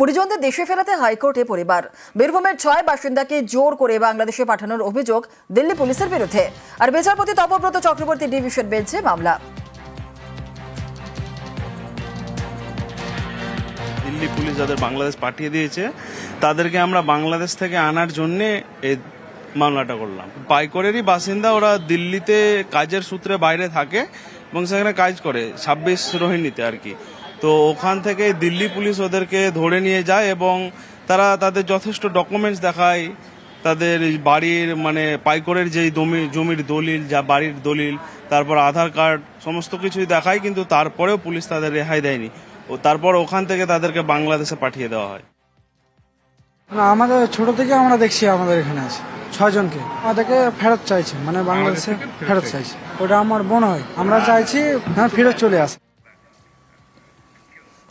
পরিজনদের দেশে ফেরাতে হাইকোর্টে পরিবার। বীরভূমের ছয় বাসিন্দাকে জোর করে বাংলাদেশে পাঠানোর অভিযোগ দিল্লি পুলিশের বিরুদ্ধে। আর বিচারপতি তপব্রত চক্রবর্তী ডিভিশন বেঞ্চে মামলা। দিল্লি পুলিশ যাদের বাংলাদেশ পাঠিয়ে দিয়েছে, তাদেরকে আমরা বাংলাদেশ থেকে আনার জন্যে এই মামলাটা করলাম। পাইকরেরই বাসিন্দা, ওরা দিল্লিতে কাজের সূত্রে বাইরে থাকে এবং সেখানে কাজ করে, ছাব্বিশ রোহিণীতে আর কি। তো ওখান থেকে দিল্লি পুলিশ ওদেরকে ধরে নিয়ে যায় এবং তারা তাদের যথেষ্ট ডকুমেন্টস দেখায়। তাদের বাড়ির মানে পাইকরের যেই জমি জমির দলিল যা বাড়ির দলিল তারপর আধার কার্ড সমস্ত কিছুই দেখায় কিন্তু তারপরেও পুলিশ তাদের রেহাই দেয়নি। ও তারপর ওখান থেকে তাদেরকে বাংলাদেশে পাঠিয়ে দেওয়া হয়। না আমাদের ছোট থেকে আমরা দেখছি আমাদের এখানে আছে ছয়জনকে। আমাদেরকে ফেরত চাইছে মানে বাংলাদেশে ফেরত চাইছে। ওটা আমার বোন হয়। আমরা চাইছি হ্যাঁ ফেরত চলে আসে।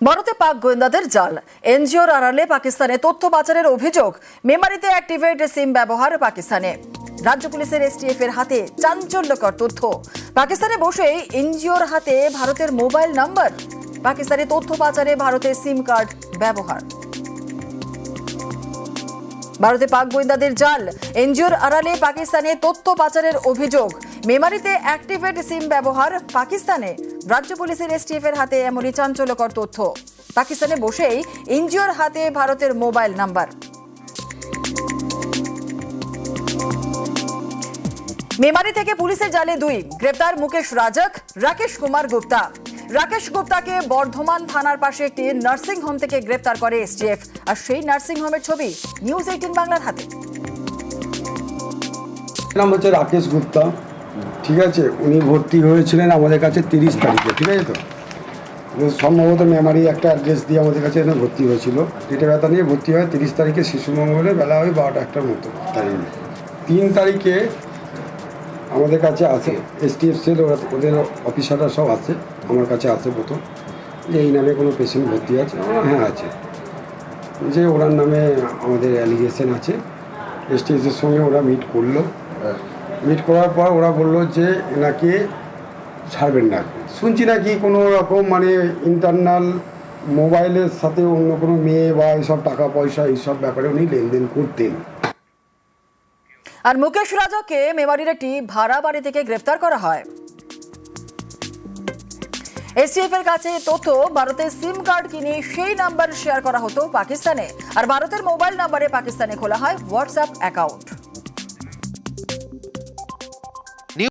ভারতে পাক গোয়েন্দাদের জাল। এনজিওর আড়ালে পাকিস্তানে তথ্য পাচারের অভিযোগ। মেমারিতে অ্যাক্টিভেট সিম ব্যবহার পাকিস্তানে। রাজ্য পুলিশের এসটিএফ এর হাতে চাঞ্চল্যকর তথ্য। পাকিস্তানে বসেই এনজিওর হাতে ভারতের মোবাইল নাম্বার। পাকিস্তানে তথ্য পাচারে ভারতের সিম কার্ড ব্যবহার। ভারতে পাক গোয়েন্দাদের জাল। এনজিওর আড়ালে পাকিস্তানে তথ্য পাচারের অভিযোগ। মেমারিতে অ্যাক্টিভেট সিম ব্যবহার পাকিস্তানে। রাজ্য পুলিশের এসটিএফ এর হাতে এমনই চাঞ্চল্যকর তথ্য। পাকিস্তানে বসেই এনজিওর হাতে ভারতের মোবাইল নাম্বার। মেমারি থেকে পুলিশের জালে দুই। গ্রেপ্তার মুকেশ রাজক, রাকেশ কুমার গুপ্তা। রাকেশ গুপ্তাকে বর্ধমান থানার পাশে একটি নার্সিং হোম থেকে গ্রেপ্তার করে এসটিএফ আর সেই নার্সিং হোমের ছবি নিউজ এইটিন বাংলার হাতে। নাম হচ্ছে রাকেশ গুপ্তা। ঠিক আছে? উনি ভর্তি হয়েছিলেন আমাদের কাছে তিরিশ তারিখে, ঠিক আছে তো? সম্ভবত মেমারি একটা অ্যাড্রেস দিয়ে আমাদের কাছে এখানে ভর্তি হয়েছিল। পেটে ব্যথা নিয়ে ভর্তি হয় তিরিশ তারিখে, শিশু মঙ্গলে বেলা হয় বারোটা একটার মতো। তারিখে তিন তারিখে আমাদের কাছে আছে এসটিএফ সেল ওরা, ওদের অফিসাররা সব আছে, আমার কাছে আছে প্রথম। যে এই নামে কোনো পেশেন্ট ভর্তি আছে? হ্যাঁ আছে। যে ওনার নামে আমাদের অ্যালিগেশন আছে। এসটিএসের সঙ্গে ওরা মিট করল। মিট করার পর ওরা বলল যে এনাকে ছাড়বেন না। শুনছি নাকি কোনো রকম মানে ইন্টারনাল মোবাইলের সাথে অন্য কোনো মেয়ে বা এইসব টাকা পয়সা, এইসব ব্যাপারে উনি লেনদেন করতেন। আর মুকেশ রাজাকে মেমারির একটি ভাড়া বাড়ি থেকে গ্রেফতার করা হয়। এসটিএফ এর কাছে তথ্য, ভারতের সিম কার্ড কিনে সেই নাম্বার শেয়ার করা হতো পাকিস্তানে। আর ভারতের মোবাইল নাম্বারে পাকিস্তানে খোলা হয় হোয়াটসঅ্যাপ অ্যাকাউন্ট